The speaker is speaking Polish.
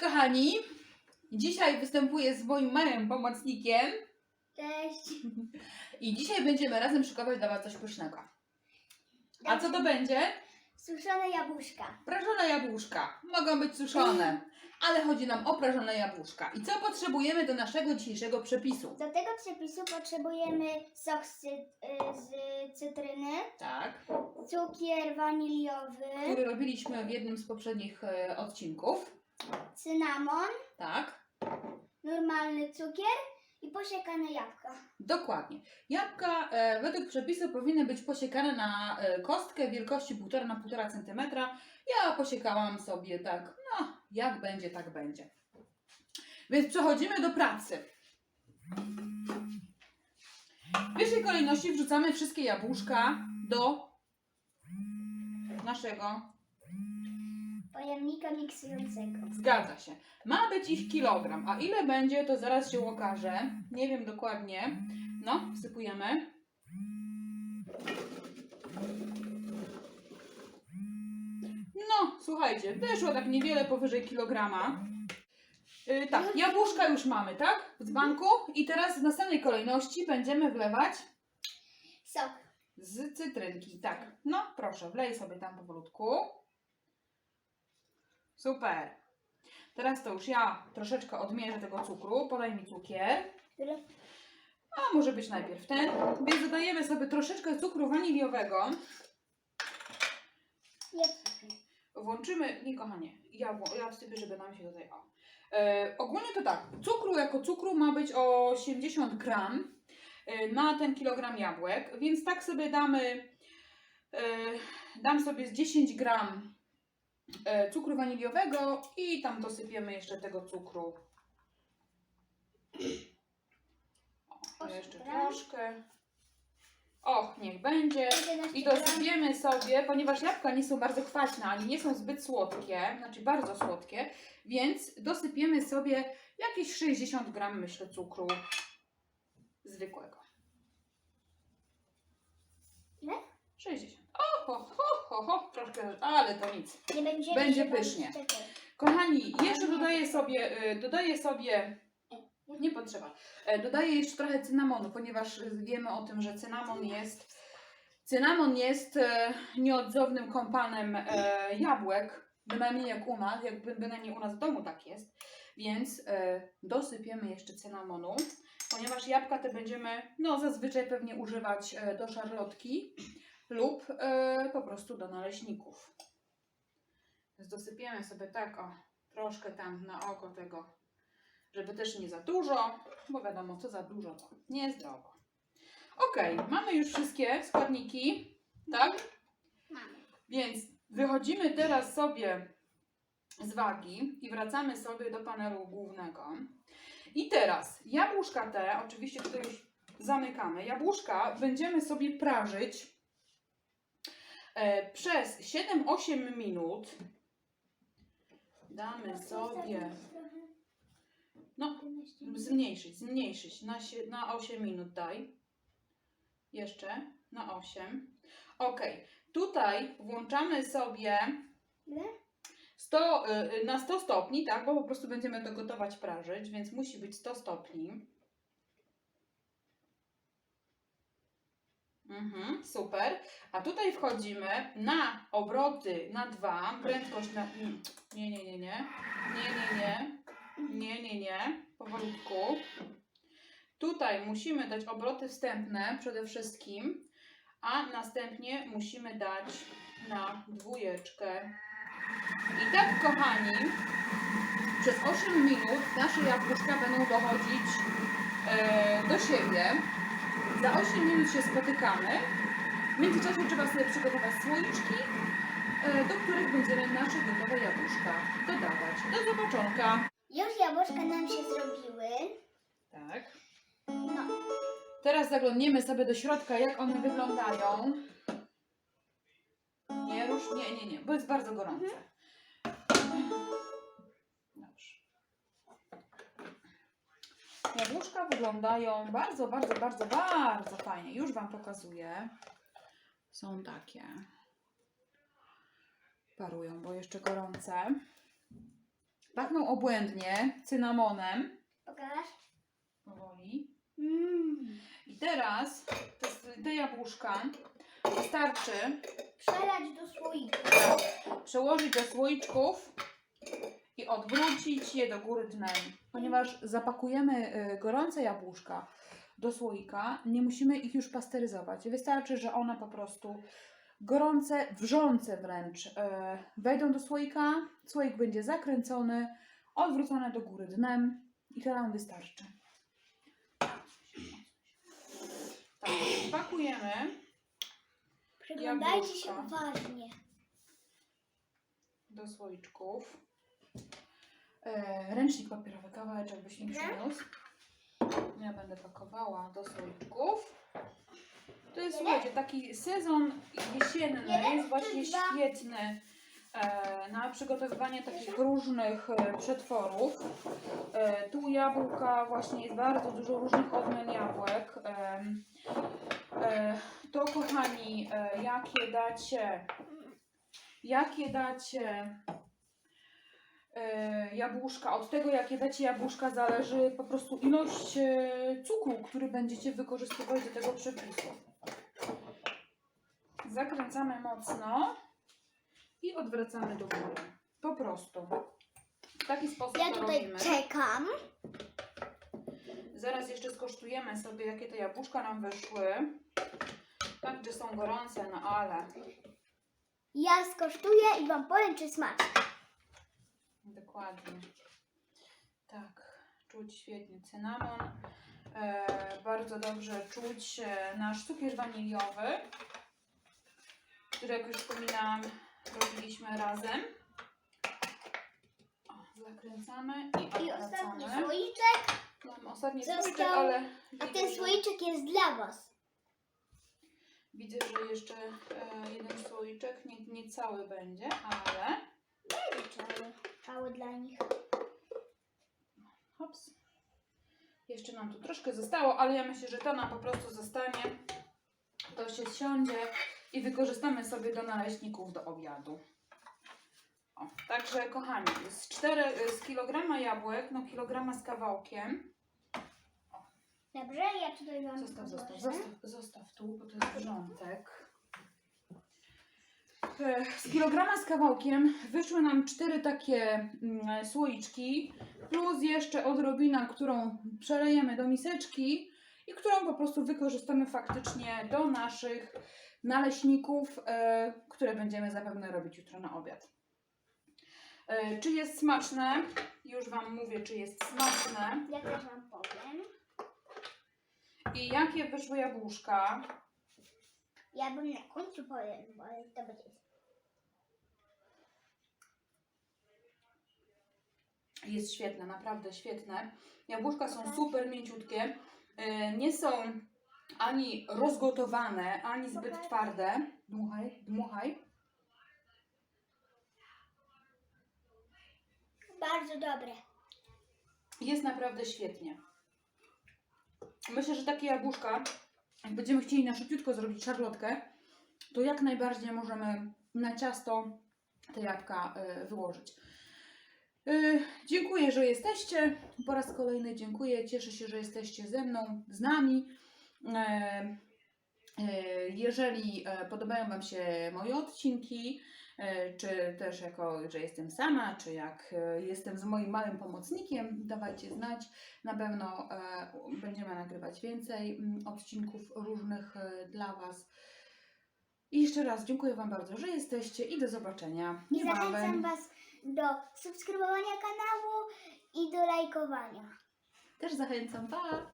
kochani! Dzisiaj występuję z moim małym pomocnikiem Cześć. i dzisiaj będziemy razem szykować dla Was coś pysznego. A co to będzie? Suszone jabłuszka. Prażone jabłuszka. Mogą być suszone, ale chodzi nam o prażone jabłuszka. I co potrzebujemy do naszego dzisiejszego przepisu? Do tego przepisu potrzebujemy sok z, cy- y, z cytryny, Tak, cukier waniliowy, który robiliśmy w jednym z poprzednich e, odcinków. Cynamon, Tak, normalny cukier i posiekane jabłka. dokładnie. Jabłka e, według przepisu powinny być posiekane na e, kostkę wielkości 1,5 na 1,5 cm. Ja posiekałam sobie tak, no jak będzie, tak będzie. Więc przechodzimy do pracy. W pierwszej kolejności wrzucamy wszystkie jabłuszka do naszego Pojemnika miksującego. Zgadza się. Ma być ich kilogram, a ile będzie, to zaraz się okaże. Nie wiem dokładnie. No, wsypujemy. No, słuchajcie, wyszło tak niewiele powyżej kilograma. Yy, tak, jabłuszka już mamy, tak? W dzbanku. I teraz w następnej kolejności będziemy wlewać Sok. z cytrynki. Tak, no proszę, wlej sobie tam powolutku. Super. Teraz to już ja troszeczkę odmierzę tego cukru. Podaj mi cukier. A może być najpierw ten. Więc dodajemy sobie troszeczkę cukru waniliowego. Włączymy, nie kochanie, ja, wło- ja wsypię, żeby nam się tutaj, o. E, ogólnie to tak, cukru jako cukru ma być 80 gram e, na ten kilogram jabłek, więc tak sobie damy, e, dam sobie z 10 gram cukru waniliowego i tam dosypiemy jeszcze tego cukru. O, jeszcze troszkę. Och, niech będzie. 11 I dosypiemy sobie, ponieważ jabłka nie są bardzo kwaśne, ani nie są zbyt słodkie, znaczy bardzo słodkie, więc dosypiemy sobie jakieś 60 gram, myślę, cukru zwykłego. Ile? 60. O, ho, ho, ho, troszkę, ale to nic. Nie będziemy Będzie się pysznie. Kochani, jeszcze dodaję sobie, y, dodaję sobie, nie potrzeba, E, dodaję jeszcze trochę cynamonu, ponieważ y, wiemy o tym, że cynamon jest, cynamon jest e, nieodzownym kompanem e, jabłek, bynajmniej jak u nas, jakby bynajmniej u nas w domu tak jest, więc e, dosypiemy jeszcze cynamonu, ponieważ jabłka te będziemy, no zazwyczaj pewnie używać e, do szarlotki lub e, po prostu do naleśników. Więc dosypiemy sobie tak, o, troszkę tam na oko tego, żeby też nie za dużo, bo wiadomo, co za dużo to niezdrowo. Ok, mamy już wszystkie składniki, tak? Mamy. Więc wychodzimy teraz sobie z wagi i wracamy sobie do panelu głównego. I teraz jabłuszka te, oczywiście tutaj już zamykamy, jabłuszka będziemy sobie prażyć przez 7-8 minut. Damy sobie, no zmniejszyć, zmniejszyć, na, na 8 minut daj. Jeszcze na 8. Ok, tutaj włączamy sobie Ile? 100, y, y, na 100 stopni, tak, bo po prostu będziemy to gotować, prażyć, więc musi być 100 stopni. Mhm, super. A tutaj wchodzimy na obroty na 2, prędkość na... mm, Nie, nie, nie, nie. Nie, nie, nie. Nie, nie, nie. Powolutku. Tutaj musimy dać obroty wstępne przede wszystkim, a następnie musimy dać na dwójeczkę. I tak, kochani, przez 8 minut nasze jabłuszka będą dochodzić e, do siebie. Za 8 minut się spotykamy. W międzyczasie trzeba sobie przygotować słoiczki, e, do których będziemy nasze gotowe jabłuszka dodawać. Do zobaczonka. Już jabłuszka nam się zrobiły. Tak. No. Teraz zaglądniemy sobie do środka, jak one wyglądają. Nie rusz, nie, nie, nie, bo jest bardzo gorące. Dobrze. Jabłuszka wyglądają bardzo, bardzo, bardzo, bardzo fajnie. Już Wam pokazuję. Są takie. Parują, bo jeszcze gorące. Pachną obłędnie cynamonem. Pokaż. Powoli. Mmm. I teraz te, te jabłuszka wystarczy Przelać do słoika. przełożyć do słoiczków odwrócić je do góry dnem. Ponieważ zapakujemy y, gorące jabłuszka do słoika, nie musimy ich już pasteryzować. Wystarczy, że one po prostu gorące, wrzące wręcz y, wejdą do słoika, słoik będzie zakręcony, odwrócony do góry dnem i to nam wystarczy. Tak, pakujemy Przyglądajcie się uważnie. do słoiczków. E, ręcznik papierowy, kawałeczek byś mi przyniósł. Ja będę pakowała do słoiczków. To jest, słuchajcie, taki sezon jesienny jest właśnie świetny e, na przygotowywanie takich różnych e, przetworów. E, tu jabłka, właśnie jest bardzo dużo różnych odmian jabłek. Em, e, to kochani, e, jakie dacie jakie dacie e, jabłuszka, od tego jakie dacie jabłuszka zależy po prostu ilość e, cukru, który będziecie wykorzystywać do tego przepisu. Zakręcamy mocno i odwracamy do góry. Po prostu. W taki sposób Ja to tutaj robimy. czekam. Zaraz jeszcze skosztujemy sobie, jakie te jabłuszka nam wyszły. Tak, że są gorące, no ale Ja skosztuję i wam powiem, czy smaczne. Dokładnie. Tak, czuć świetnie cynamon. E, bardzo dobrze czuć e, nasz cukier waniliowy, który jak już wspominałam, robiliśmy razem. O, zakręcamy i I ostatni słoiczek. Mam ostatni Został. słoiczek, ale A widzę, ten że- słoiczek jest dla was. Widzę, że jeszcze e, jeden słoiczek, nie, nie cały będzie, ale Cały, cały dla nich. Hops. Jeszcze nam tu troszkę zostało, ale ja myślę, że to nam po prostu zostanie. To się siądzie i wykorzystamy sobie do naleśników do obiadu. O, także kochani, z 4 z kilograma jabłek, no kilograma z kawałkiem. Dobrze, ja tutaj wam Zostaw, zostaw, zostaw, zostaw tu, bo to jest wrzątek. Z kilograma z kawałkiem wyszły nam cztery takie mm, słoiczki, plus jeszcze odrobina, którą przelejemy do miseczki i którą po prostu wykorzystamy faktycznie do naszych naleśników, e, które będziemy zapewne robić jutro na obiad. E, Czy jest smaczne? Już Wam mówię, czy jest smaczne. Ja też wam powiem. I jakie wyszły jabłuszka? Ja bym na końcu powiem, bo to będzie. Jest świetne, naprawdę świetne. Jabłuszka są super mięciutkie. Yy, Nie są ani rozgotowane, ani zbyt twarde. Dmuchaj, dmuchaj. Bardzo dobre. Jest naprawdę świetnie. Myślę, że takie jabłuszka, jak będziemy chcieli na szybciutko zrobić szarlotkę, to jak najbardziej możemy na ciasto te jabłka y, wyłożyć. Y, dziękuję, że jesteście. Po raz kolejny dziękuję. Cieszę się, że jesteście ze mną, z nami. E, e, Jeżeli e, podobają Wam się moje odcinki, czy też jako, że jestem sama, czy jak jestem z moim małym pomocnikiem, dawajcie znać. Na pewno będziemy nagrywać więcej mm, odcinków różnych dla Was. I jeszcze raz dziękuję Wam bardzo, że jesteście i do zobaczenia I zachęcam niebawem. was do subskrybowania kanału i do lajkowania. Też zachęcam. Pa!